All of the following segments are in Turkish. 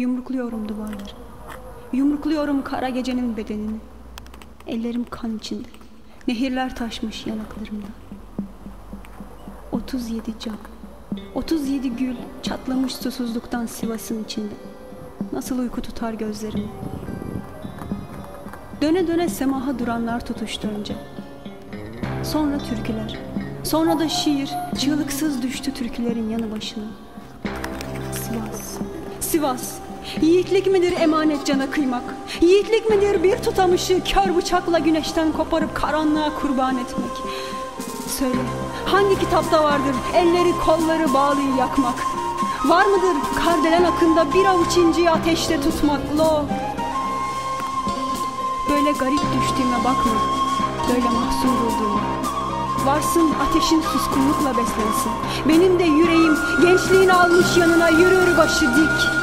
Yumrukluyorum duvarları. Yumrukluyorum kara gecenin bedenini. Ellerim kan içinde. Nehirler taşmış yanaklarımda. 37 can. 37 gül çatlamış susuzluktan Sivas'ın içinde. Nasıl uyku tutar gözlerimi. Döne döne semaha duranlar tutuştu önce. Sonra türküler. Sonra da şiir çığlıksız düştü türkülerin yanı başına. Sivas. Sivas. Yiğitlik midir emanet cana kıymak? Yiğitlik midir bir tutamışı kör bıçakla güneşten koparıp karanlığa kurban etmek? Söyle, hangi kitapta vardır elleri kolları bağlıyı yakmak? Var mıdır kardelen akında bir avuç inciyi ateşte tutmak? Lo! Böyle garip düştüğüme bakma, böyle mahzun bulduğuma. Varsın ateşin suskunlukla beslensin. Benim de yüreğim gençliğini almış yanına yürür başı dik.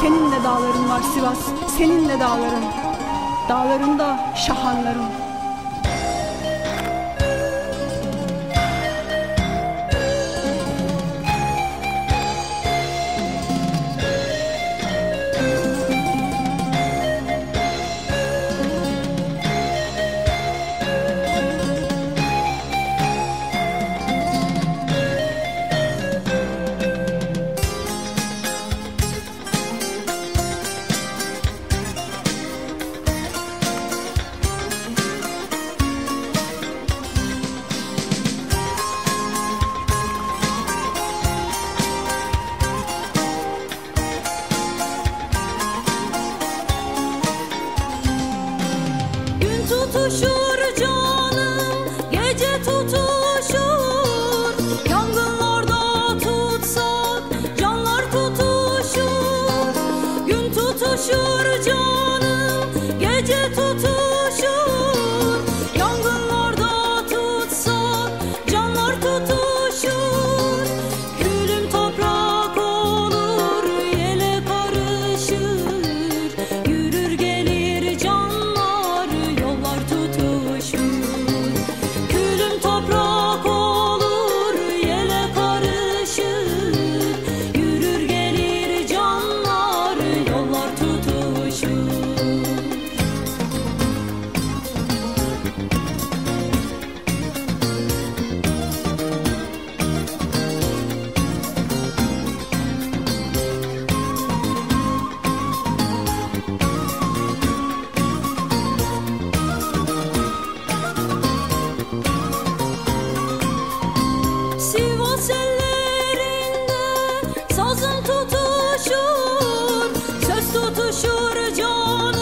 Senin de dağların var Sivas, senin de dağların. Dağlarında şahanların. Tutuşur canım, gece tutuşur. duracağım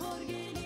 Jorge